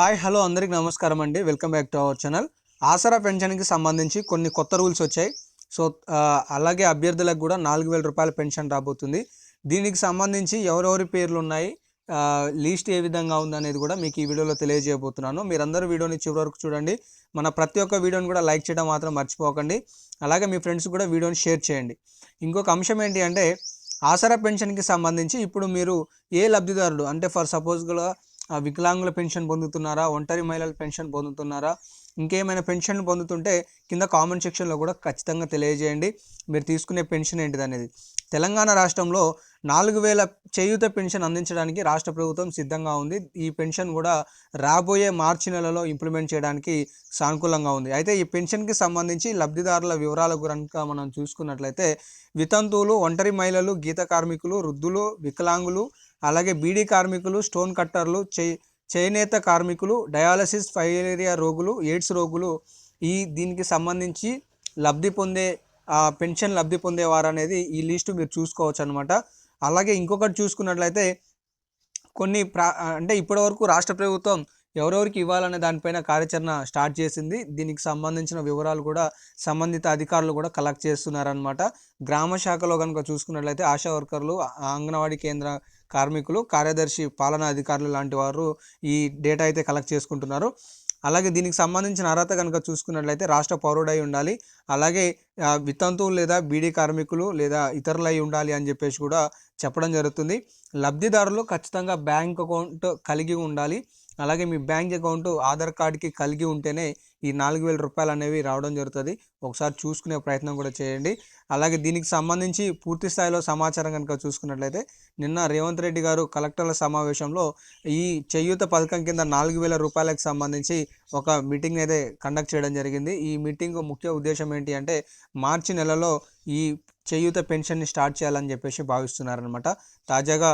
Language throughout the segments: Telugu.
హాయ్ హలో అందరికి నమస్కారం అండి. Welcome back to our channel. Aasara పెన్షన్కి సంబంధించి కొన్ని కొత్త రూల్స్ వచ్చాయి. సో అలాగే అభ్యర్థులకు కూడా నాలుగు వేల రూపాయల పెన్షన్ రాబోతుంది. దీనికి సంబంధించి ఎవరెవరి పేర్లు ఉన్నాయి లీస్ట్ లిస్ట్ ఏ విధంగా ఉందనేది కూడా మీకు ఈ వీడియోలో తెలియజేయబోతున్నాను. మీరందరూ వీడియోని చివరి వరకు చూడండి. మన ప్రతి ఒక్క వీడియోని కూడా లైక్ చేయడం మాత్రం మర్చిపోకండి. అలాగే మీ ఫ్రెండ్స్ కూడా వీడియోని షేర్ చేయండి. ఇంకొక అంశం ఏంటి అంటే ఆసరా పెన్షన్కి సంబంధించి ఇప్పుడు మీరు ఏ లబ్ధిదారుడు అంటే ఫర్ సపోజ్గా వికలాంగుల పెన్షన్ పొందుతున్నారా? ఒంటరి మహిళల పెన్షన్ పొందుతున్నారా? ఇంకేమైనా పెన్షన్లు పొందుతుంటే కింద కామెంట్ సెక్షన్లో కూడా ఖచ్చితంగా తెలియజేయండి. మీరు తీసుకునే పెన్షన్ ఏంటిది అనేది తెలంగాణ రాష్ట్రంలో నాలుగు వేల చేయూత పెన్షన్ అందించడానికి రాష్ట్ర ప్రభుత్వం సిద్ధంగా ఉంది. ఈ పెన్షన్ కూడా రాబోయే మార్చి నెలలో ఇంప్లిమెంట్ చేయడానికి సానుకూలంగా ఉంది. అయితే ఈ పెన్షన్కి సంబంధించి లబ్ధిదారుల వివరాల కనుక మనం చూసుకున్నట్లయితే వితంతువులు ఒంటరి మహిళలు గీత కార్మికులు వృద్ధులు వికలాంగులు అలాగే బీడీ కార్మికులు స్టోన్ కట్టర్లు చే చేనేత కార్మికులు డయాలసిస్ ఫైలేరియా రోగులు ఎయిడ్స్ రోగులు ఈ దీనికి సంబంధించి లబ్ధి పొందే పెన్షన్ లబ్ధి పొందేవారు అనేది ఈ లిస్టు మీరు చూసుకోవచ్చు అనమాట అలాగే ఇంకొకటి చూసుకున్నట్లయితే కొన్ని ప్రా అంటే ఇప్పటివరకు రాష్ట్ర ప్రభుత్వం ఎవరెవరికి ఇవ్వాలనే దానిపైన కార్యాచరణ స్టార్ట్ చేసింది. దీనికి సంబంధించిన వివరాలు కూడా సంబంధిత అధికారులు కూడా కలెక్ట్ చేస్తున్నారనమాట గ్రామ శాఖలో కనుక చూసుకున్నట్లయితే ఆశా వర్కర్లు అంగన్వాడీ కేంద్ర కార్మికులు కార్యదర్శి పాలనా అధికారులు లాంటి వారు ఈ డేటా అయితే కలెక్ట్ చేసుకుంటున్నారు. అలాగే దీనికి సంబంధించిన అర్హత కనుక చూసుకున్నట్లయితే రాష్ట్ర పౌరుడై ఉండాలి. అలాగే వితంతువులు లేదా బీడీ కార్మికులు లేదా ఇతరులై ఉండాలి అని చెప్పేసి కూడా చెప్పడం జరుగుతుంది. లబ్ధిదారులు ఖచ్చితంగా బ్యాంక్ అకౌంట్ కలిగి ఉండాలి. అలాగే మీ బ్యాంక్ అకౌంట్ ఆధార్ కార్డ్కి కలిగి ఉంటేనే ఈ నాలుగు వేల రూపాయలు అనేవి రావడం జరుగుతుంది. ఒకసారి చూసుకునే ప్రయత్నం కూడా చేయండి. అలాగే దీనికి సంబంధించి పూర్తి స్థాయిలో సమాచారం కనుక చూసుకున్నట్లయితే నిన్న రేవంత్ రెడ్డి గారు కలెక్టర్ల సమావేశంలో ఈ చేయూత పథకం కింద నాలుగు వేల రూపాయలకు సంబంధించి ఒక మీటింగ్ అయితే కండక్ట్ చేయడం జరిగింది. ఈ మీటింగ్ ముఖ్య ఉద్దేశం ఏంటి అంటే మార్చి నెలలో ఈ చేయూత పెన్షన్ని స్టార్ట్ చేయాలని చెప్పేసి భావిస్తున్నారనమాట తాజాగా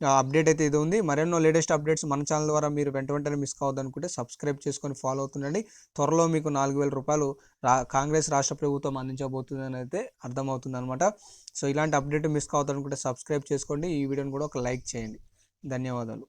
అప్డేట్ అయితే ఇది ఉంది. మరెన్నో లేటెస్ట్ అప్డేట్స్ మన ఛానల్ ద్వారా మీరు వెంట వెంటనే మిస్ కావద్దనుకుంటే సబ్స్క్రైబ్ చేసుకొని ఫాలో అవుతుండండి. త్వరలో మీకు నాలుగు వేల రూపాయలు రా కాంగ్రెస్ రాష్ట్ర ప్రభుత్వం అందించబోతుందని అయితే అర్థమవుతుంది అనమాట సో ఇలాంటి అప్డేట్ మిస్ కావద్దనుకుంటే సబ్స్క్రైబ్ చేసుకోండి. ఈ వీడియోని కూడా ఒక లైక్ చేయండి. ధన్యవాదాలు.